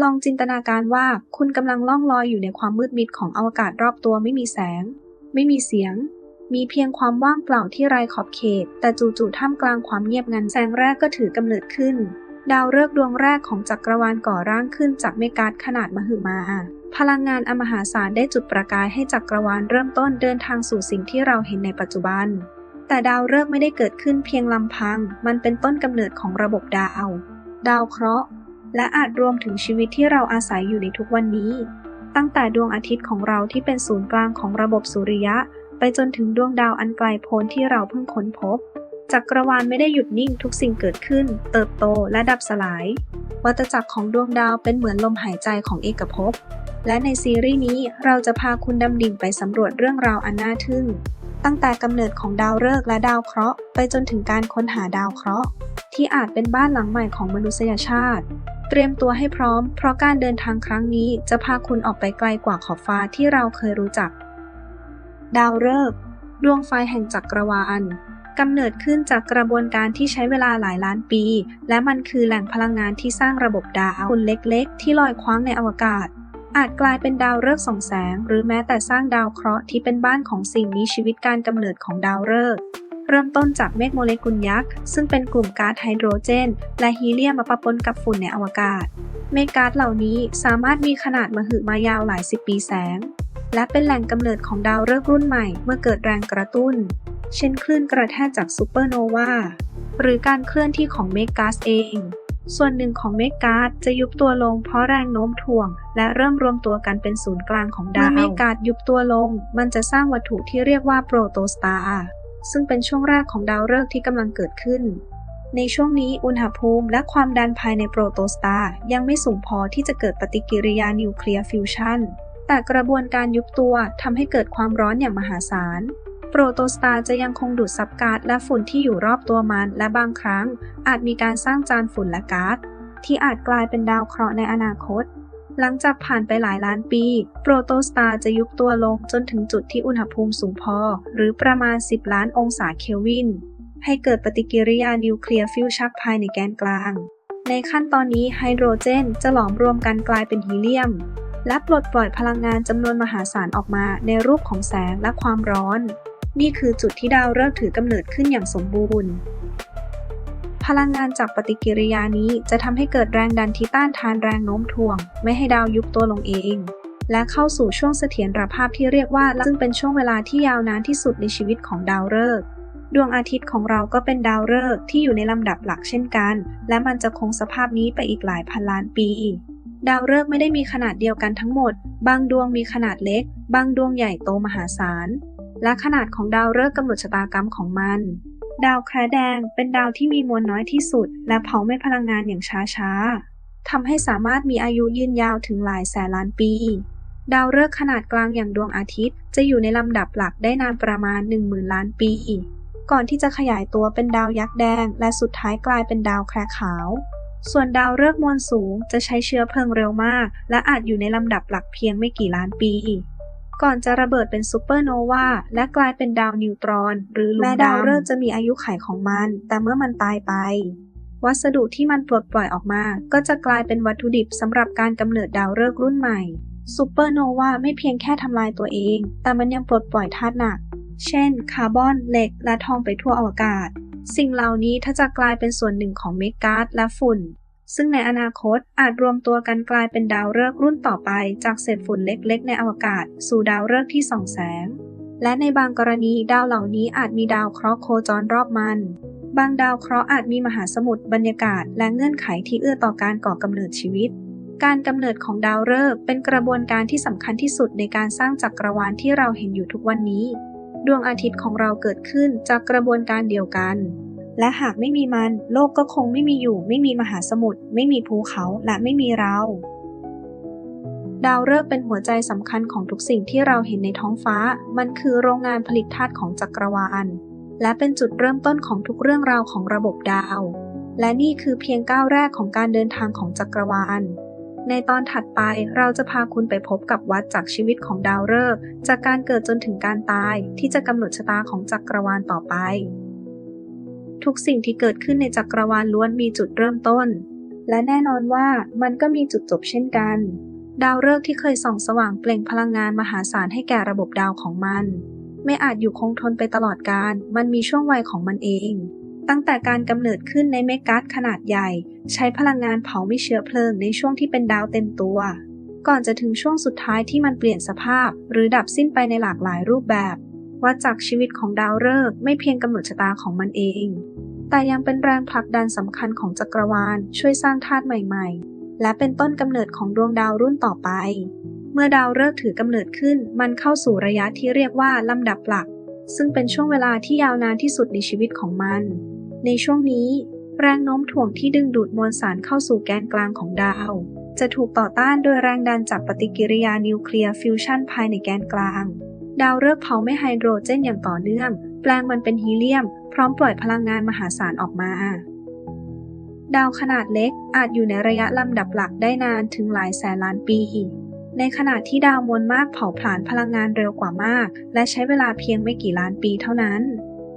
ลองจินตนาการว่าคุณกำลังล่องลอยอยู่ในความมืดมิดของอวกาศรอบตัวไม่มีแสง ไม่มีเสียง มีเพียงความว่างเปล่าที่ไร้ขอบเขต แต่จู่ๆท่ามกลางความเงียบงันแสงแรกก็ถือกำเนิดขึ้น ดาวฤกษ์ดวงแรกของจักรวาลก่อร่างขึ้นจากเมกาสขนาดมหึมา พลังงานอมหาศาลได้จุดประกายให้จักรวาลเริ่มต้นเดินทางสู่สิ่งที่เราเห็นในปัจจุบัน แต่ดาวฤกษ์ไม่ได้เกิดขึ้นเพียงลำพัง มันเป็นต้นกำเนิดของระบบดาว ดาวเคราะห์ และอาจรวมถึงชีวิตที่เราอาศัยอยู่ในทุกวันนี้ ตั้งแต่ดวงอาทิตย์ของเราที่เป็นศูนย์กลางของระบบสุริยะ ไปจนถึงดวงดาวอันไกลโพ้นที่เราเพิ่งค้นพบจักรวาลไม่ได้หยุดนิ่งทุกสิ่งเกิดขึ้น เติบโตและดับสลาย วัฏจักรของดวงดาวเป็นเหมือนลมหายใจของเอกภพ และในซีรีส์นี้เราจะพาคุณดำดิ่งไปสำรวจเรื่องราวอันน่าทึ่ง ตั้งแต่กำเนิดของดาวฤกษ์และดาวเคราะห์ไปจนถึงการค้นหาดาวเคราะห์ที่อาจเป็นบ้านหลังใหม่ของมนุษยชาติ เตรียมตัวให้พร้อม เพราะการเดินทางครั้งนี้จะพาคุณออกไปไกลกว่าขอบฟ้าที่เราเคยรู้จัก ดาวฤกษ์ดวงไฟแห่งจักรวาลกำเนิดขึ้นจากกระบวนการที่ใช้เวลาหลายล้านปี และมันคือแหล่งพลังงานที่สร้างระบบดาวหุ่นเล็กๆ ที่ลอยคว้างในอวกาศ อาจกลายเป็นดาวฤกษ์ส่องแสง หรือแม้แต่สร้างดาวเคราะห์ที่เป็นบ้านของสิ่งมีชีวิตการกำเนิดของดาวฤกษ์ เริ่มต้นจากเมฆโมเลกุลยักษ์ ซึ่งเป็นกลุ่มก๊าซไฮโดรเจน และฮีเลียมมาปะปนกับฝุ่นในอวกาศ เมฆก๊าซเหล่านี้สามารถมีขนาดมหึมายาวหลายสิบปีแสง และเป็นแหล่งกำเนิดของดาวฤกษ์รุ่นใหม่เมื่อเกิดแรงกระตุ้น เช่นคลื่นกระแทกจากซูเปอร์โนวาหรือการเคลื่อนที่ของเมฆก๊าซเอง ส่วนหนึ่งของเมฆก๊าซจะยุบตัวลงเพราะแรงโน้มถ่วง และเริ่มรวมตัวกันเป็นศูนย์กลางของดาว เมื่อเมฆก๊าซยุบตัวลง มันจะสร้างวัตถุที่เรียกว่าโปรโตสตาร์ ซึ่งเป็นช่วงแรกของดาวฤกษ์ที่กำลังเกิดขึ้น ในช่วงนี้อุณหภูมิและความดันภายในโปรโตสตาร์ยังไม่สูงพอที่จะเกิดปฏิกิริยานิวเคลียร์ฟิวชันแต่กระบวนการยุบตัวทำให้เกิดความร้อนอย่างมหาศาลโปรโตสตาร์จะยังคงดูดซับก๊าซและฝุ่นที่อยู่รอบตัวมัน และบางครั้ง อาจมีการสร้างจานฝุ่นและก๊าซที่อาจกลายเป็นดาวเคราะห์ในอนาคต หลังจากผ่านไปหลายล้านปี โปรโตสตาร์จะยุบตัวลงจนถึงจุดที่อุณหภูมิสูงพอ หรือประมาณ 10 ล้านองศาเคลวิน ให้เกิดปฏิกิริยานิวเคลียร์ฟิวชักภายในแกนกลาง ในขั้นตอนนี้ไฮโดรเจนจะหลอมรวมกันกลายเป็นฮีเลียม และปลดปล่อยพลังงานจำนวนมหาศาลออกมาในรูปของแสงและความร้อน นี่คือจุดที่ดาวฤกษ์ถือกำเนิดขึ้นอย่างสมบูรณ์ พลังงานจากปฏิกิริยานี้จะทำให้เกิดแรงดันที่ต้านทานแรงโน้มถ่วง ไม่ให้ดาวยุบตัวลงเอง และเข้าสู่ช่วงเสถียรภาพที่เรียกว่าซึ่งเป็นช่วงเวลาที่ยาวนานที่สุดในชีวิตของดาวฤกษ์ดวงอาทิตย์ของเราก็เป็นดาวฤกษ์ที่อยู่ในลำดับหลักเช่นกัน และมันจะคงสภาพนี้ไปอีกหลายพันล้านปีดาวฤกษ์ไม่ได้มีขนาดเดียวกันทั้งหมด บางดวงมีขนาดเล็ก บางดวงใหญ่โตมหาศาล และขนาดของดาวฤกษ์กำหนดชะตากรรมของมัน ดาวแคระแดงเป็นดาวที่มีมวลน้อยที่สุด และเผาไหม้พลังงานอย่างช้าๆทำให้สามารถมีอายุยืนยาวถึงหลายแสนล้านปี ดาวฤกษ์ขนาดกลางอย่างดวงอาทิตย์ จะอยู่ในลำดับหลักได้นานประมาณ 10,000 ล้านปี ก่อนที่จะขยายตัวเป็นดาวยักษ์แดง และสุดท้ายกลายเป็นดาวแคระขาว ส่วนดาวฤกษ์มวลสูงจะใช้เชื้อเพลิงเร็วมาก และอาจอยู่ในลำดับหลักเพียงไม่กี่ล้านปี ก่อนจะระเบิดเป็นซูเปอร์โนวาและกลายเป็นดาวนิวตรอน หรือลูกดาวแม้ดาวฤกษ์จะมีอายุขัยของมัน แต่เมื่อมันตายไป วัสดุที่มันปลดปล่อยออกมา ก็จะกลายเป็นวัตถุดิบสำหรับการกำเนิดดาวฤกษ์รุ่นใหม่ซูเปอร์โนวาไม่เพียงแค่ทำลายตัวเอง แต่มันยังปลดปล่อยธาตุหนัก เช่น คาร์บอน เหล็ก และทองไปทั่วอวกาศ สิ่งเหล่านี้ถ้าจะกลายเป็นส่วนหนึ่งของเมกก๊าซและฝุ่น ซึ่งในอนาคตอาจรวมตัวกันกลายเป็นดาวฤกษ์รุ่นต่อไปจากเศษฝุ่นเล็กๆ ในอวกาศ สู่ดาวฤกษ์ที่ส่องแสง และในบางกรณีดาวเหล่านี้อาจมีดาวเคราะห์โคจรรอบมัน บางดาวเคราะห์อาจมีมหาสมุทรบรรยากาศ และเงื่อนไขที่เอื้อต่อการก่อกำเนิดชีวิต การกำเนิดของดาวฤกษ์เป็นกระบวนการที่สำคัญที่สุดในการสร้างจักรวาลที่เราเห็นอยู่ทุกวันนี้ ดวงอาทิตย์ของเราเกิดขึ้นจากกระบวนการเดียวกัน และหากไม่มีมัน โลกก็คงไม่มีอยู่ ไม่มีมหาสมุทร ไม่มีภูเขา และไม่มีเรา ดาวฤกษ์เป็นหัวใจสำคัญของทุกสิ่งที่เราเห็นในท้องฟ้า มันคือโรงงานผลิตธาตุของจักรวาล และเป็นจุดเริ่มต้นของทุกเรื่องราวของระบบดาว และนี่คือเพียงก้าวแรกของการเดินทางของจักรวาล ในตอนถัดไปเราจะพาคุณไปพบกับวัดจากชีวิตของดาวฤกษ์จากการเกิดจนถึงการตายที่จะกำหนดชะตาของจักรวาลต่อไป ทุกสิ่งที่เกิดขึ้นในจักรวาลล้วนมีจุดเริ่มต้น และแน่นอนว่ามันก็มีจุดจบเช่นกัน ดาวฤกษ์ที่เคยส่องสว่างเปล่งพลังงานมหาศาลให้แก่ระบบดาวของมัน ไม่อาจอยู่คงทนไปตลอดกาลมันมีช่วงวัยของมันเอง ตั้งแต่การกำเนิดขึ้นในเมกาสขนาดใหญ่ ใช้พลังงานเผาไม่เชื้อเพลิงในช่วงที่เป็นดาวเต็มตัว ก่อนจะถึงช่วงสุดท้ายที่มันเปลี่ยนสภาพ หรือดับสิ้นไปในหลากหลายรูปแบบ วัดจากชีวิตของดาวฤกษ์ไม่เพียงกำหนดชะตาของมันเอง แต่ยังเป็นแรงผลักดันสำคัญของจักรวาลช่วยสร้างธาตุใหม่ๆ และเป็นต้นกำเนิดของดวงดาวรุ่นต่อไป เมื่อดาวฤกษ์ถือกำเนิดขึ้น มันเข้าสู่ระยะที่เรียกว่าลำดับหลัก ซึ่งเป็นช่วงเวลาที่ยาวนานที่สุดในชีวิตของมัน ในช่วงนี้ แรงโน้มถ่วงที่ดึงดูดมวลสารเข้าสู่แกนกลางของดาว จะถูกต่อต้านโดยแรงดันจากปฏิกิริยานิวเคลียร์ฟิวชันภายในแกนกลาง ดาวฤกษ์เผาไม่ไฮโดรเจนอย่างต่อเนื่อง แปลงมันเป็นฮีเลียม พร้อมปล่อยพลังงานมหาศาลออกมา ดาวขนาดเล็กอาจอยู่ในระยะลำดับหลักได้นานถึงหลายแสนล้านปี ในขณะที่ดาวมวลมากเผาผลาญพลังงานเร็วกว่ามาก และใช้เวลาเพียงไม่กี่ล้านปีเท่านั้น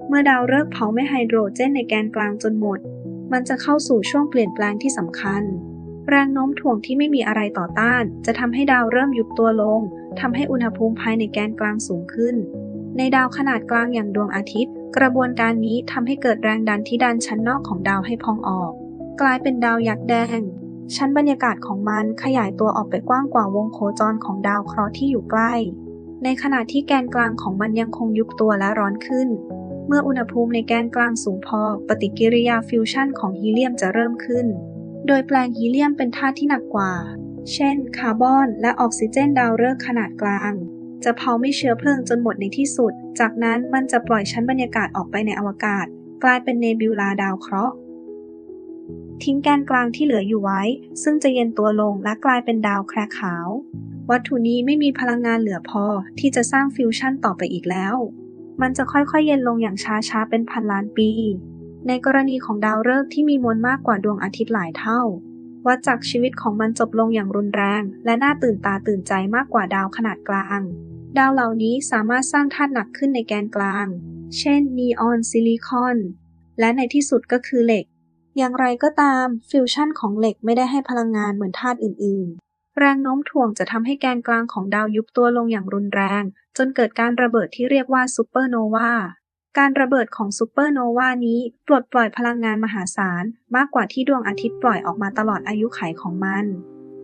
เมื่อดาวฤกษ์เผาไม่ไฮโดรเจนในแกนกลางจนหมด มันจะเข้าสู่ช่วงเปลี่ยนแปลงที่สำคัญ แรงโน้มถ่วงที่ไม่มีอะไรต่อต้าน จะทำให้ดาวเริ่มยุบตัวลง ทำให้อุณหภูมิภายในแกนกลางสูงขึ้น ในดาวขนาดกลางอย่างดวงอาทิตย์ กระบวนการนี้ทำให้เกิดแรงดันที่ดันชั้นนอกของดาวให้พองออก กลายเป็นดาวยักษ์แดง ชั้นบรรยากาศของมันขยายตัวออกไปกว้างกว่าวงโคจรของดาวเคราะห์ที่อยู่ใกล้ ในขณะที่แกนกลางของมันยังคงยุบตัวและร้อนขึ้น เมื่ออุณหภูมิในแกนกลางสูงพอ ปฏิกิริยาฟิวชั่นของฮีเลียมจะเริ่มขึ้น โดยแปลงฮีเลียมเป็นธาตุที่หนักกว่า เช่น คาร์บอนและออกซิเจนดาวฤกษ์ขนาดกลาง จะเผาไม่เชื้อเพลิงจนหมดในที่สุด จากนั้นมันจะปล่อยชั้นบรรยากาศออกไปในอวกาศ กลายเป็นเนบิวลาดาวเคราะห์ทิ้งแกนกลางที่เหลืออยู่ไว้ ซึ่งจะเย็นตัวลงและกลายเป็นดาวแคร์ขาว วัตถุนี้ไม่มีพลังงานเหลือพอที่จะสร้างฟิวชั่นต่อไปอีกแล้ว มันจะค่อยๆ เย็นลงอย่างช้าๆ เป็นพันล้านปี ในกรณีของดาวฤกษ์ที่มีมวลมากกว่าดวงอาทิตย์หลายเท่า วัดจากชีวิตของมันจบลงอย่างรุนแรง และน่าตื่นตาตื่นใจมากกว่าดาวขนาดกลาง ดาวเหล่านี้สามารถสร้างธาตุหนักขึ้นในแกนกลาง เช่น นีออน ซิลิคอน และในที่สุดก็คือเหล็ก อย่างไรก็ตาม ฟิวชั่นของเหล็กไม่ได้ให้พลังงานเหมือนธาตุอื่น ๆ แรงโน้มถ่วงจะทำให้แกนกลางของดาวยุบตัวลงอย่างรุนแรง จนเกิดการระเบิดที่เรียกว่าซูเปอร์โนวา การระเบิดของซูเปอร์โนวานี้ปลดปล่อยพลังงานมหาศาลมากกว่าที่ดวงอาทิตย์ปล่อยออกมาตลอดอายุขัยของมัน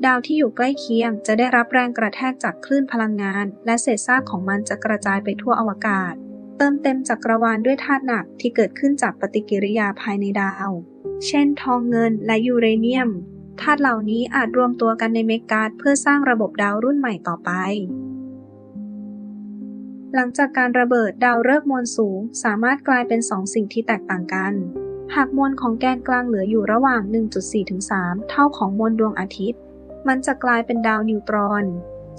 ดาวที่อยู่ใกล้เคียงจะได้รับแรงกระแทกจากคลื่นพลังงาน และเศษซากของมันจะกระจายไปทั่วอวกาศ เติมเต็มจักรวาลด้วยธาตุหนักที่เกิดขึ้นจากปฏิกิริยาภายในดาว เช่น ทองเงินและยูเรเนียมธาตุเหล่านี้อาจรวมตัวกันในเมกาสเพื่อสร้างระบบดาวรุ่นใหม่ต่อไป หลังจากการระเบิดดาวฤกษ์มวลสูง สามารถกลายเป็นสองสิ่งที่แตกต่างกัน หากมวลของแกนกลางเหลืออยู่ระหว่าง 1.4-3เท่าของมวลดวงอาทิตย์ มันจะกลายเป็นดาวนิวตรอน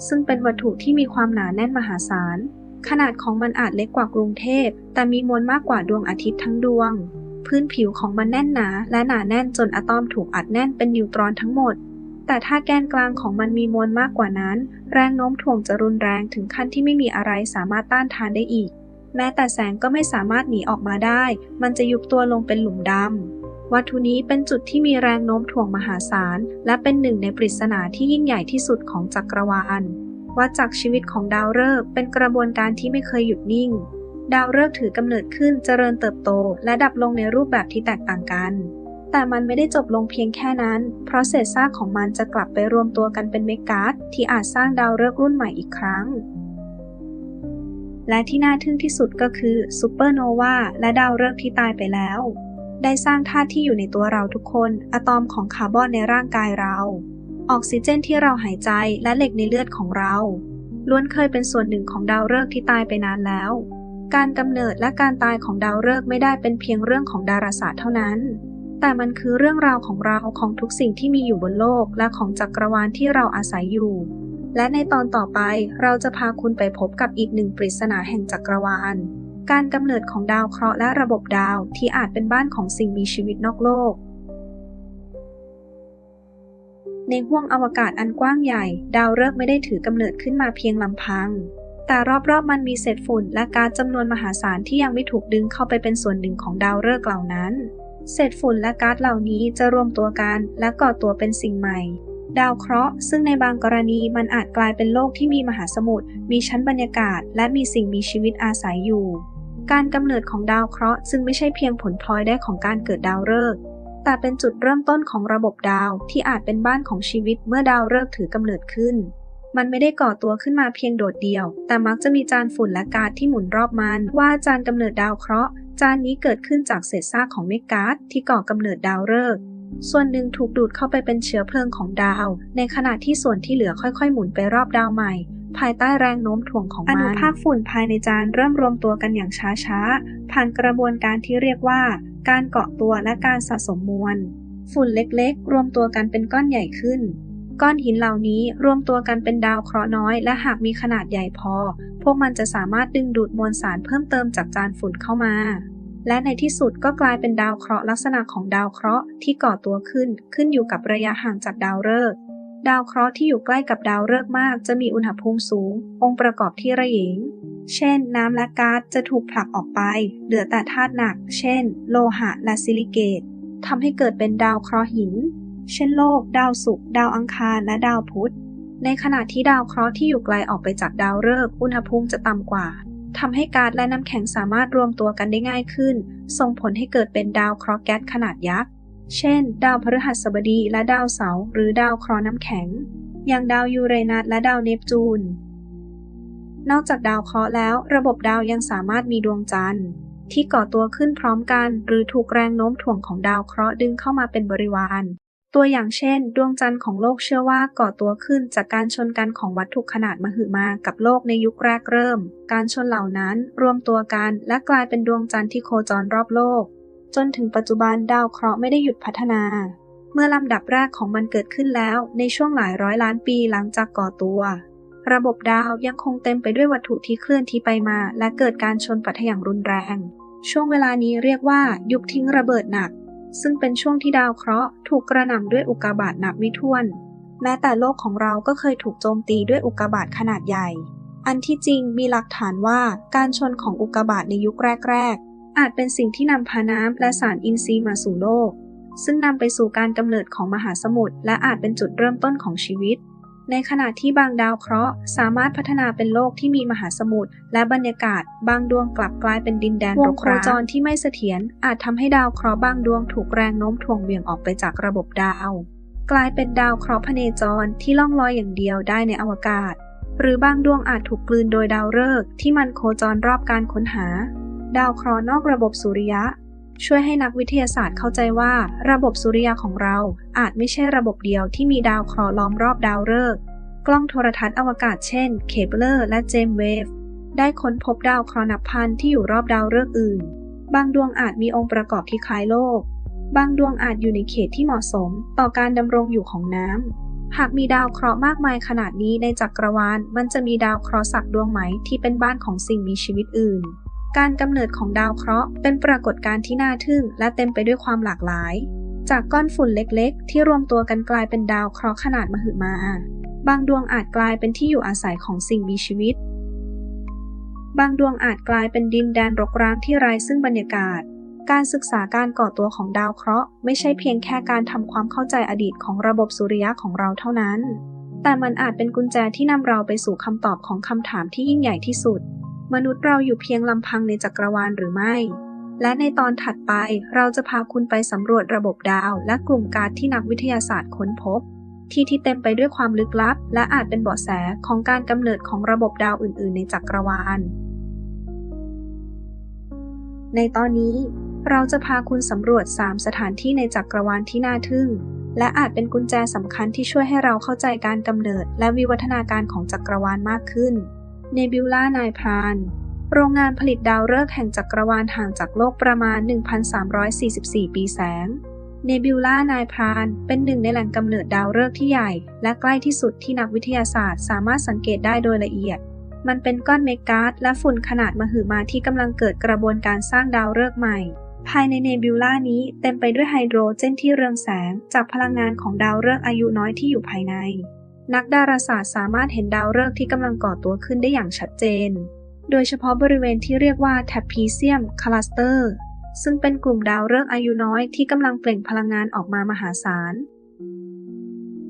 ซึ่งเป็นวัตถุที่มีความหนาแน่นมหาศาล ขนาดของมันอาจเล็กกว่ากรุงเทพ แต่มีมวลมากกว่าดวงอาทิตย์ทั้งดวง พื้นผิวของมันแน่นหนาและหนาแน่นจนอะตอมถูกอัดแน่นเป็นนิวตรอนทั้งหมด แต่ถ้าแกนกลางของมันมีมวลมากกว่านั้น แรงโน้มถ่วงจะรุนแรงถึงขั้นที่ไม่มีอะไรสามารถต้านทานได้อีก แม้แต่แสงก็ไม่สามารถหนีออกมาได้ มันจะยุบตัวลงเป็นหลุมดำ วัตถุนี้เป็นจุดที่มีแรงโน้มถ่วงมหาศาล และเป็นหนึ่งในปริศนาที่ยิ่งใหญ่ที่สุดของจักรวาลวัดจากชีวิตของดาวฤกษ์เป็นกระบวนการที่ไม่เคยหยุดนิ่ง ดาวฤกษ์ถือกำเนิดขึ้นเจริญเติบโต และดับลงในรูปแบบที่แตกต่างกัน แต่มันไม่ได้จบลงเพียงแค่นั้น เพราะเศษซากของมันจะกลับไปรวมตัวกันเป็นเมกาสที่อาจสร้างดาวฤกษ์รุ่นใหม่อีกครั้ง และที่น่าทึ่งที่สุดก็คือซูเปอร์โนวาและดาวฤกษ์ที่ตายไปแล้ว ได้สร้างธาตุที่อยู่ในตัวเราทุกคน อะตอมของคาร์บอนในร่างกายเรา ออกซิเจนที่เราหายใจและเหล็กในเลือดของเรา ล้วนเคยเป็นส่วนหนึ่งของดาวฤกษ์ที่ตายไปนานแล้ว การกำเนิดและการตายของดาวฤกษ์ไม่ได้เป็นเพียงเรื่องของดาราศาสตร์เท่านั้น แต่มันคือเรื่องราวของเราของทุกสิ่งที่มีอยู่บนโลกและของจักรวาลที่เราอาศัยอยู่ และในตอนต่อไปเราจะพาคุณไปพบกับอีกหนึ่งปริศนาแห่งจักรวาล การกำเนิดของดาวเคราะห์และระบบดาวที่อาจเป็นบ้านของสิ่งมีชีวิตนอกโลก ในห้วงอวกาศอันกว้างใหญ่ ดาวฤกษ์ไม่ได้ถือกำเนิดขึ้นมาเพียงลำพังแต่รอบๆ มันมีเศษฝุ่นและก๊าซจำนวนมหาศาลที่ยังไม่ถูกดึงเข้าไปเป็นส่วนหนึ่งของดาวฤกษ์เหล่านั้น เศษฝุ่นและก๊าซเหล่านี้จะรวมตัวกันและก่อตัวเป็นสิ่งใหม่ ดาวเคราะห์ ซึ่งในบางกรณีมันอาจกลายเป็นโลกที่มีมหาสมุทร มีชั้นบรรยากาศ และมีสิ่งมีชีวิตอาศัยอยู่ การกำเนิดของดาวเคราะห์จึงไม่ใช่เพียงผลพลอยได้ของการเกิดดาวฤกษ์ แต่เป็นจุดเริ่มต้นของระบบดาวที่อาจเป็นบ้านของชีวิตเมื่อดาวฤกษ์ถือกำเนิดขึ้น มันไม่ได้ก่อตัวขึ้นมาเพียงโดดเดี่ยว แต่มักจะมีจานฝุ่นและก๊าซที่หมุนรอบมัน ว่าจานกำเนิดดาวเคราะห์ จานนี้เกิดขึ้นจากเศษซากของเมกาซที่ก่อกำเนิดดาวฤกษ์ส่วนหนึ่งถูกดูดเข้าไปเป็นเชื้อเพลิงของดาว ในขณะที่ส่วนที่เหลือค่อยๆ หมุนไปรอบดาวใหม่ ภายใต้แรงโน้มถ่วงของมันอนุภาคฝุ่นภายในจานเริ่มรวมตัวกันอย่างช้าๆ ผ่านกระบวนการที่เรียกว่า การเกาะตัวและการสะสมมวล ฝุ่นเล็กๆ รวมตัวกันเป็นก้อนใหญ่ขึ้น ก้อนหินเหล่านี้รวมตัวกันเป็นดาวเคราะห์น้อย และหากมีขนาดใหญ่พอ พวกมันจะสามารถดึงดูดมวลสารเพิ่มเติมจากจานฝุ่นเข้ามา และในที่สุดก็กลายเป็นดาวเคราะห์ลักษณะของดาวเคราะห์ที่ก่อตัวขึ้น ขึ้นอยู่กับระยะห่างจากดาวฤกษ์ดาวเคราะห์ที่อยู่ใกล้กับดาวฤกษ์มากจะมีอุณหภูมิสูง องค์ประกอบที่ระเหยงเช่น น้ำและก๊าซจะถูกผลักออกไป เหลือแต่ธาตุหนัก เช่น โลหะและซิลิเกตทำให้เกิดเป็นดาวเคราะห์หิน เช่นโลก ดาวศุกร์ ดาวอังคาร และดาวพุธ ในขณะที่ดาวเคราะห์ที่อยู่ไกลออกไปจากดาวฤกษ์ อุณหภูมิจะต่ำกว่า ทำให้ก๊าซและน้ำแข็งสามารถรวมตัวกันได้ง่ายขึ้น ส่งผลให้เกิดเป็นดาวเคราะห์แก๊สขนาดยักษ์ เช่น ดาวพฤหัสบดีและดาวเสาร์หรือดาวเคราะห์น้ำแข็ง อย่างดาวยูเรนัสและดาวเนปจูน นอกจากดาวเคราะห์แล้ว ระบบดาวยังสามารถมีดวงจันทร์ ที่ก่อตัวขึ้นพร้อมกัน หรือถูกแรงโน้มถ่วงของดาวเคราะห์ดึงเข้ามาเป็นบริวาร ตัวอย่างเช่น ดวงจันทร์ของโลกเชื่อว่าก่อตัวขึ้นจากการชนกันของวัตถุขนาดมหึมากับโลกในยุคแรกเริ่ม การชนเหล่านั้นรวมตัวกันและกลายเป็นดวงจันทร์ที่โคจรรอบโลก จนถึงปัจจุบันดาวเคราะห์ไม่ได้หยุดพัฒนา เมื่อลำดับแรกของมันเกิดขึ้นแล้ว ในช่วงหลายร้อยล้านปีหลังจากก่อตัว ระบบดาวยังคงเต็มไปด้วยวัตถุที่เคลื่อนที่ไปมา และเกิดการชนปะทะอย่างรุนแรง ช่วงเวลานี้เรียกว่า ยุคทิ้งระเบิดหนัก ซึ่งเป็นช่วงที่ดาวเคราะห์ถูกกระหน่ำด้วยอุกกาบาตนับไม่ถ้วน แม้แต่โลกของเราก็เคยถูกโจมตีด้วยอุกกาบาตขนาดใหญ่ อันที่จริงมีหลักฐานว่าการชนของอุกกาบาตในยุคแรก ๆ อาจเป็นสิ่งที่นำพาน้ำและสารอินทรีย์มาสู่โลก ซึ่งนำไปสู่การกำเนิดของมหาสมุทรและอาจเป็นจุดเริ่มต้นของชีวิต ในขณะที่บางดาวเคราะห์สามารถพัฒนาเป็นโลกที่มีมหาสมุทรและบรรยากาศ บางดวงกลับกลายเป็นดินแดนรกร้างวงโคจรที่ไม่เสถียรอาจทำให้ดาวเคราะห์บางดวงถูกแรงโน้มถ่วงเหวี่ยงออกไปจากระบบดาว กลายเป็นดาวเคราะห์พเนจรที่ล่องลอยอย่างเดียวได้ในอวกาศ หรือบางดวงอาจถูกกลืนโดยดาวฤกษ์ที่มันโคจรรอบการค้นหา ดาวเคราะห์นอกระบบสุริยะ ช่วยให้นักวิทยาศาสตร์เข้าใจว่า ระบบสุริยะของเราอาจไม่ใช่ระบบเดียวที่มีดาวเคราะห์ล้อมรอบดาวฤกษ์กล้องโทรทัศน์อวกาศเช่นเคเปเลอร์และเจมเวฟได้ค้นพบดาวเคราะห์นับพันที่อยู่รอบดาวฤกษ์อื่น บางดวงอาจมีองค์ประกอบที่คล้ายโลก บางดวงอาจอยู่ในเขตที่เหมาะสมต่อการดำรงอยู่ของน้ำ หากมีดาวเคราะห์มากมายขนาดนี้ในจักรวาล มันจะมีดาวเคราะห์สักดวงไหมที่เป็นบ้านของสิ่งมีชีวิตอื่น การกำเนิดของดาวเคราะห์เป็นปรากฏการณ์ที่น่าทึ่ง และเต็มไปด้วยความหลากหลาย จากก้อนฝุ่นเล็กๆ ที่รวมตัวกันกลายเป็นดาวเคราะห์ขนาดมหึมา บางดวงอาจกลายเป็นที่อยู่อาศัยของสิ่งมีชีวิต บางดวงอาจกลายเป็นดินแดนรกร้างที่ไร้ซึ่งบรรยากาศ การศึกษาการก่อตัวของดาวเคราะห์ไม่ใช่เพียงแค่การทำความเข้าใจอดีตของระบบสุริยะของเราเท่านั้น แต่มันอาจเป็นกุญแจที่นำเราไปสู่คำตอบของคำถามที่ยิ่งใหญ่ที่สุด มนุษย์เราอยู่เพียงลำพังในจักรวาลหรือไม่ และในตอนถัดไปเราจะพาคุณไปสำรวจระบบดาว และกลุ่มก๊าซที่นักวิทยาศาสตร์ค้นพบ ที่ที่เต็มไปด้วยความลึกลับ และอาจเป็นเบาะแสของการกำเนิดของระบบดาวอื่น ๆ ในจักรวาล ในตอนนี้เราจะพาคุณสำรวจ 3 สถานที่ในจักรวาลที่น่าทึ่ง และอาจเป็นกุญแจสำคัญที่ช่วยให้เราเข้าใจการกำเนิด และวิวัฒนาการของจักรวาลมากขึ้น เนบิวลานายพรานโรงงานผลิตดาวฤกษ์แห่งจักรวาลห่างจากโลกประมาณ 1,344 ปีแสง เนบิวลานายพรานเป็นหนึ่งในแหล่งกำเนิดดาวฤกษ์ที่ใหญ่ และใกล้ที่สุดที่นักวิทยาศาสตร์สามารถสังเกตได้โดยละเอียด มันเป็นก้อนเมกาสและฝุ่นขนาดมหึมาที่กำลังเกิดกระบวนการสร้างดาวฤกษ์ใหม่ ภายในเนบิวลานี้เต็มไปด้วยไฮโดรเจนที่เรืองแสงจากพลังงานของดาวฤกษ์อายุน้อยที่อยู่ภายใน นักดาราศาสตร์สามารถเห็นดาวฤกษ์ที่กำลังก่อตัวขึ้นได้อย่างชัดเจน โดยเฉพาะบริเวณที่เรียกว่าแทปพีเซียมคลัสเตอร์ซึ่งเป็นกลุ่มดาวฤกษ์อายุน้อยที่กำลังเปล่งพลังงานออกมามหาศาล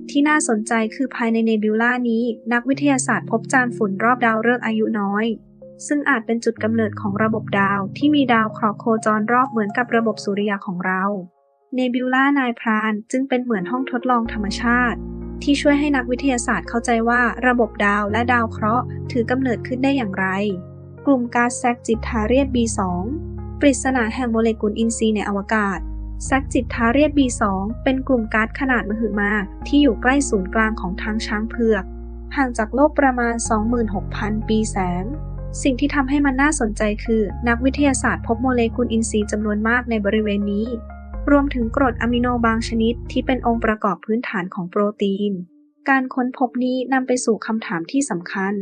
ที่น่าสนใจคือภายในเนบิวลานี้ นักวิทยาศาสตร์พบจานฝุ่นรอบดาวฤกษ์อายุน้อย ซึ่งอาจเป็นจุดกำเนิดของระบบดาวที่มีดาวเคราะห์โคจรรอบเหมือนกับระบบสุริยะของเรา เนบิวลานายพรานจึงเป็นเหมือนห้องทดลองธรรมชาติ ที่ช่วยให้นักวิทยาศาสตร์เข้าใจว่าระบบดาวและดาวเคราะห์ ถือกำเนิดขึ้นได้อย่างไร กลุ่มก๊าซแซกจิตทาเรีย B2 ปริศนาแห่งโมเลกุลอินทรีย์ในอวกาศแซกจิตทาเรีย B2 เป็นกลุ่มก๊าซขนาดมหึมาที่อยู่ใกล้ศูนย์กลางของทางช้างเผือก ห่างจากโลกประมาณ 26,000 ปีแสง สิ่งที่ทำให้มันน่าสนใจคือ นักวิทยาศาสตร์พบโมเลกุลอินทรีย์จำนวนมากในบริเวณนี้ รวมถึงกรดอะมิโนบางชนิดที่เป็นองค์ประกอบพื้นฐานของโปรตีน การค้นพบนี้นำไปสู่คำถามที่สำคัญ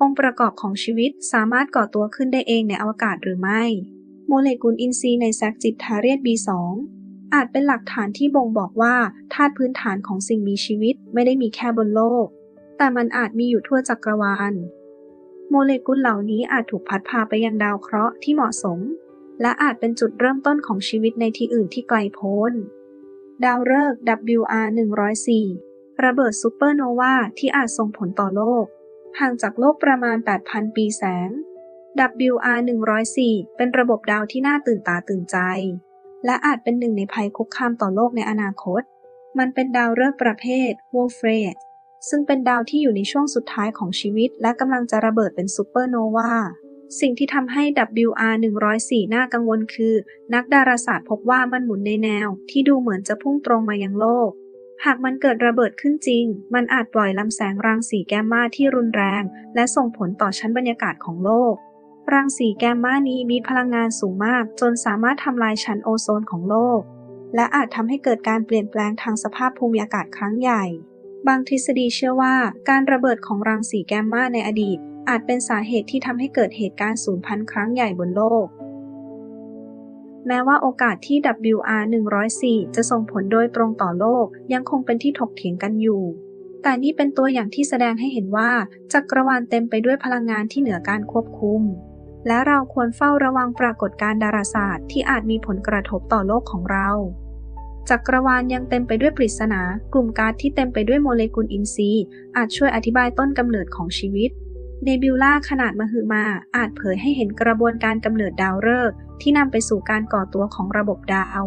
องค์ประกอบของชีวิตสามารถก่อตัวขึ้นได้เองในอวกาศหรือไม่ โมเลกุลอินทรีย์ในแซกจิตทาเรียต B2 อาจเป็นหลักฐานที่บ่งบอกว่าธาตุพื้นฐานของสิ่งมีชีวิตไม่ได้มีแค่บนโลก แต่มันอาจมีอยู่ทั่วจักรวาล โมเลกุลเหล่านี้อาจถูกพัดพาไปยังดาวเคราะห์ที่เหมาะสม และอาจเป็นจุดเริ่มต้นของชีวิตในที่อื่นที่ไกลโพ้น ดาวฤกษ์ WR 104ระเบิดซูเปอร์โนวาที่อาจส่งผลต่อโลก ห่างจากโลกประมาณ 8,000 ปีแสง WR 104เป็นระบบดาวที่น่าตื่นตาตื่นใจ และอาจเป็นหนึ่งในภัยคุกคามต่อโลกในอนาคต มันเป็นดาวฤกษ์ประเภท w o l f r e d ซึ่งเป็นดาวที่อยู่ในช่วงสุดท้ายของชีวิต และกำลังจะระเบิดเป็นซูเปอร์โนวา สิ่งที่ทำให้ WR 104น่ากังวลคือ นักดาราศาสตร์พบว่ามันหมุนในแนว ที่ดูเหมือนจะพุ่งตรงมายังโลก หากมันเกิดระเบิดขึ้นจริง มันอาจปล่อยลำแสงรังสีแกมมาที่รุนแรง และส่งผลต่อชั้นบรรยากาศของโลก รังสีแกมมานี้มีพลังงานสูงมาก จนสามารถทำลายชั้นโอโซนของโลก และอาจทำให้เกิดการเปลี่ยนแปลงทางสภาพภูมิอากาศครั้งใหญ่ บางทฤษฎีเชื่อว่า การระเบิดของรังสีแกมมาในอดีต อาจเป็นสาเหตุที่ทำให้เกิดเหตุการณ์สูญพันธุ์ครั้งใหญ่บนโลก แม้ว่าโอกาสที่ WR 104 จะส่งผลโดยตรงต่อโลกยังคงเป็นที่ถกเถียงกันอยู่ แต่นี่เป็นตัวอย่างที่แสดงให้เห็นว่าจักรวาลเต็มไปด้วยพลังงานที่เหนือการควบคุม และเราควรเฝ้าระวังปรากฏการณ์ดาราศาสตร์ที่อาจมีผลกระทบต่อโลกของเราจักรวาลยังเต็มไปด้วยปริศนา กลุ่มก๊าซที่เต็มไปด้วยโมเลกุลอินทรีย์ อาจช่วยอธิบายต้นกำเนิดของชีวิต เนบิวลาขนาดมหึมาอาจเผยให้เห็นกระบวนการกำเนิดดาวฤกษ์ที่นำไปสู่การก่อตัวของระบบดาว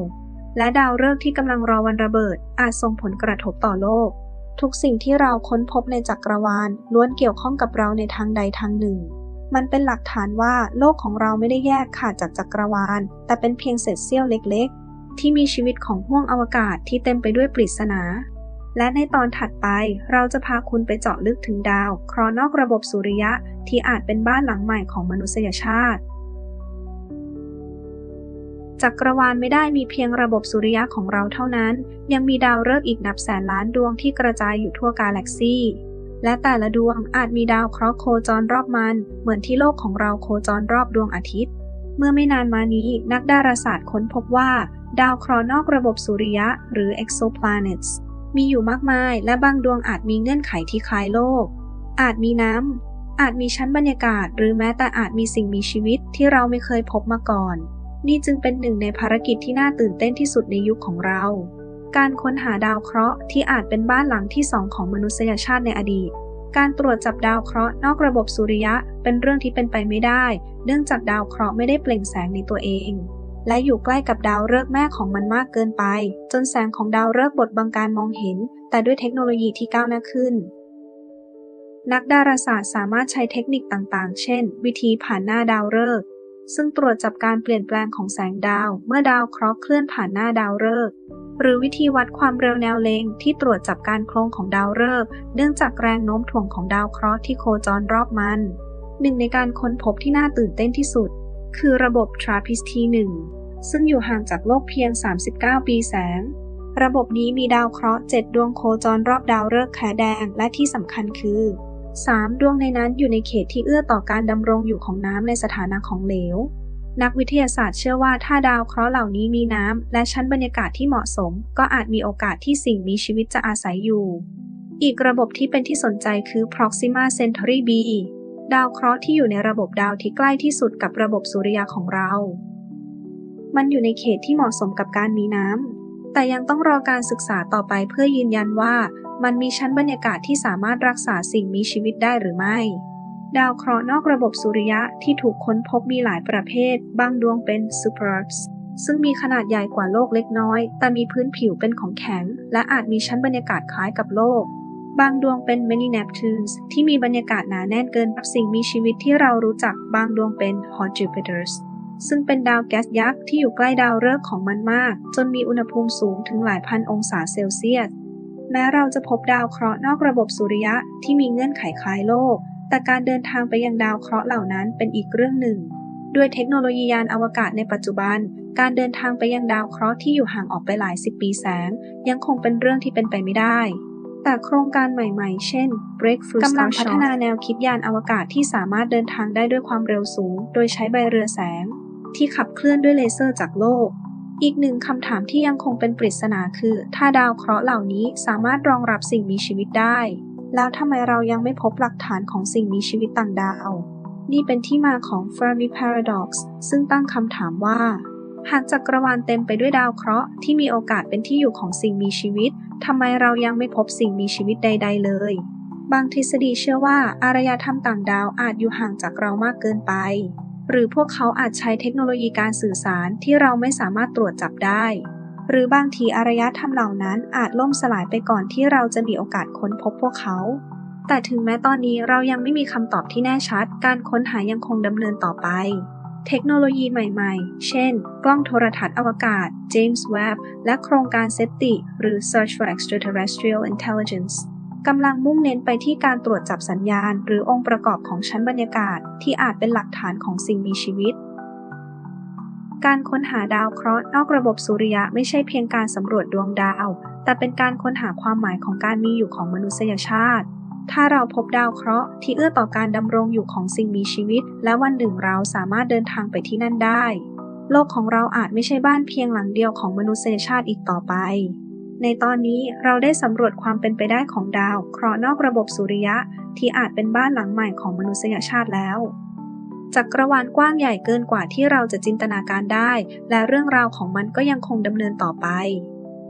และดาวฤกษ์ที่กำลังรอวันระเบิด อาจส่งผลกระทบต่อโลก ทุกสิ่งที่เราค้นพบในจักรวาลล้วนเกี่ยวข้องกับเราในทางใดทางหนึ่ง มันเป็นหลักฐานว่าโลกของเราไม่ได้แยกขาดจากจักรวาล แต่เป็นเพียงเศษเสี้ยวเล็ก ๆ ที่มีชีวิตของห้วงอวกาศที่เต็มไปด้วยปริศนา และในตอนถัดไปเราจะพาคุณไปเจาะลึกถึงดาวเครอนอกระบบสุริยะที่อาจเป็นบ้านหลังใหม่ของมนุษยชาติ จักรวาลไม่ได้มีเพียงระบบสุริยะของเราเท่านั้น ยังมีดาวฤกษ์อีกนับแสนล้านดวงที่กระจายอยู่ทั่วกาแล็กซีและแต่ละดวงอาจมีดาวเคราะห์โคจรรอบมัน เหมือนที่โลกของเราโคจรรอบดวงอาทิตย์ เมื่อไม่นานมานี้นักดาราศาสตร์ค้นพบว่า ดาวเคราะห์นอกระบบสุริยะหรือ exoplanets มีอยู่มากมาย และบางดวงอาจมีเงื่อนไขที่คล้ายโลก อาจมีน้ำ อาจมีชั้นบรรยากาศ หรือแม้แต่อาจมีสิ่งมีชีวิตที่เราไม่เคยพบมาก่อน นี่จึงเป็นหนึ่งในภารกิจที่น่าตื่นเต้นที่สุดในยุคของเรา การค้นหาดาวเคราะห์ที่อาจเป็นบ้านหลังที่สองของมนุษยชาติในอดีตการตรวจจับดาวเคราะห์นอกระบบสุริยะเป็นเรื่องที่เป็นไปไม่ได้ เนื่องจากดาวเคราะห์ไม่ได้เปล่งแสงในตัวเอง และอยู่ใกล้กับดาวฤกษ์แม่ของมันมากเกินไป จนแสงของดาวฤกษ์บดบังการมองเห็น แต่ด้วยเทคโนโลยีที่ก้าวหน้าขึ้น นักดาราศาสตร์สามารถใช้เทคนิคต่างๆ เช่น วิธีผ่านหน้าดาวฤกษ์ซึ่งตรวจจับการเปลี่ยนแปลงของแสงดาวเมื่อดาวเคราะห์เคลื่อนผ่านหน้าดาวฤกษ์หรือวิธีวัดความเร็วแนวเลงที่ตรวจจับการโครงของดาวฤกษ์เนื่องจากแรงโน้มถ่วงของดาวเคราะห์ที่โคจรรอบมัน หนึ่งในการค้นพบที่น่าตื่นเต้นที่สุด คือระบบทราพิสทีหนึ่ง ซึ่งอยู่ห่างจากโลกเพียง 39 ปีแสง ระบบนี้มีดาวเคราะห์ 7 ดวงโคจรรอบดาวฤกษ์แขแดง และที่สำคัญคือ 3 ดวงในนั้นอยู่ในเขตที่เอื้อต่อการดำรงอยู่ของน้ำในสถานะของเหลว นักวิทยาศาสตร์เชื่อว่าถ้าดาวเคราะห์เหล่านี้มีน้ำและชั้นบรรยากาศที่เหมาะสม ก็อาจมีโอกาสที่สิ่งมีชีวิตจะอาศัยอยู่ อีกระบบที่เป็นที่สนใจคือ Proxima Centauri b ดาวเคราะห์ที่อยู่ในระบบดาวที่ใกล้ที่สุดกับระบบสุริยะของเรา มันอยู่ในเขตที่เหมาะสมกับการมีน้ำ แต่ยังต้องรอการศึกษาต่อไปเพื่อยืนยันว่า มันมีชั้นบรรยากาศที่สามารถรักษาสิ่งมีชีวิตได้หรือไม่ ดาวเคราะห์นอกระบบสุริยะที่ถูกค้นพบมีหลายประเภท บางดวงเป็น super-Earths ซึ่งมีขนาดใหญ่กว่าโลกเล็กน้อย แต่มีพื้นผิวเป็นของแข็ง และอาจมีชั้นบรรยากาศคล้ายกับโลก บางดวงเป็น mini Neptunes ที่มีบรรยากาศหนาแน่นเกินกับสิ่งมีชีวิตที่เรารู้จัก บางดวงเป็น hot Jupiters ซึ่งเป็นดาวแก๊สยักษ์ที่อยู่ใกล้ดาวฤกษ์ของมันมาก จนมีอุณหภูมิสูงถึงหลายพันองศาเซลเซียส แม้เราจะพบดาวเคราะห์นอกระบบสุริยะที่มีเงื่อนไขคล้ายโลก แต่การเดินทางไปยังดาวเคราะห์เหล่านั้นเป็นอีกเรื่องหนึ่ง ด้วยเทคโนโลยียานอวกาศในปัจจุบัน การเดินทางไปยังดาวเคราะห์ที่อยู่ห่างออกไปหลายสิบปีแสง ยังคงเป็นเรื่องที่เป็นไปไม่ได้แต่โครงการใหม่ๆ เช่น Breakthrough กำลังพัฒนาแนวคิดยานอวกาศที่สามารถเดินทางได้ด้วยความเร็วสูง โดยใช้ใบเรือแสง ที่ขับเคลื่อนด้วยเลเซอร์จากโลก อีกหนึ่งคำถามที่ยังคงเป็นปริศนาคือ ถ้าดาวเคราะห์เหล่านี้สามารถรองรับสิ่งมีชีวิตได้ แล้วทำไมเรายังไม่พบหลักฐานของสิ่งมีชีวิตต่างดาว นี่เป็นที่มาของ Fermi Paradox ซึ่งตั้งคำถามว่า หากจักรวาลเต็มไปด้วยดาวเคราะห์ที่มีโอกาสเป็นที่อยู่ของสิ่งมีชีวิตทำไมเรายังไม่พบสิ่งมีชีวิตใด ๆ เลย บางทฤษฎีเชื่อว่าอารยธรรมต่างดาวอาจอยู่ห่างจากเรามากเกินไป หรือพวกเขาอาจใช้เทคโนโลยีการสื่อสารที่เราไม่สามารถตรวจจับได้ หรือบางทีอารยธรรมเหล่านั้นอาจล่มสลายไปก่อนที่เราจะมีโอกาสค้นพบพวกเขา แต่ถึงแม้ตอนนี้เรายังไม่มีคำตอบที่แน่ชัด การค้นหายังคงดำเนินต่อไป เทคโนโลยีใหม่ๆ เช่น กล้องโทรทัศน์อวกาศ James Webb และโครงการ SETI หรือ Search for Extraterrestrial Intelligence กำลังมุ่งเน้นไปที่การตรวจจับสัญญาณ หรือองค์ประกอบของชั้นบรรยากาศที่อาจเป็นหลักฐานของสิ่งมีชีวิต การค้นหาดาวเคราะห์นอกระบบสุริยะไม่ใช่เพียงการสำรวจดวงดาว แต่เป็นการค้นหาความหมายของการมีอยู่ของมนุษยชาติ ถ้าเราพบดาวเคราะห์ที่เอื้อต่อการดำรงอยู่ของสิ่งมีชีวิต และวันหนึ่งเราสามารถเดินทางไปที่นั่นได้ โลกของเราอาจไม่ใช่บ้านเพียงหลังเดียวของมนุษยชาติอีกต่อไป ในตอนนี้เราได้สำรวจความเป็นไปได้ของดาว เคราะห์นอกระบบสุริยะ ที่อาจเป็นบ้านหลังใหม่ของมนุษยชาติแล้วจักรวาลกว้างใหญ่เกินกว่าที่เราจะจินตนาการได้ และเรื่องราวของมันก็ยังคงดำเนินต่อไป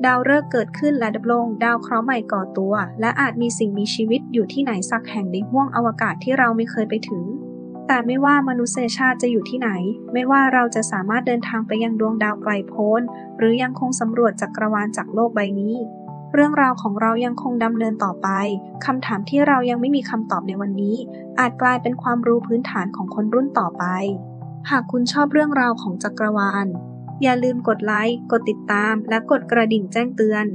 ดาวฤกษ์เกิดขึ้นและดับลง ดาวเคราะห์ใหม่ก่อตัว และอาจมีสิ่งมีชีวิตอยู่ที่ไหนสักแห่งในห้วงอวกาศที่เราไม่เคยไปถึง แต่ไม่ว่ามนุษยชาติจะอยู่ที่ไหน ไม่ว่าเราจะสามารถเดินทางไปยังดวงดาวไกลโพ้น หรือยังคงสำรวจจักรวาลจากโลกใบนี้ เรื่องราวของเรายังคงดำเนินต่อไปคำถามที่เรายังไม่มีคำตอบในวันนี้ อาจกลายเป็นความรู้พื้นฐานของคนรุ่นต่อไป หากคุณชอบเรื่องราวของจักรวาล อย่าลืมกดไลค์กดติดตาม และกดกระดิ่งแจ้งเตือน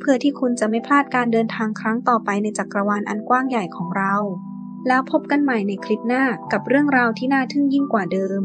เพื่อที่คุณจะไม่พลาดการเดินทางครั้งต่อไปในจักรวาลอันกว้างใหญ่ของเรา แล้วพบกันใหม่ในคลิปหน้ากับเรื่องราวที่น่าทึ่งยิ่งกว่าเดิม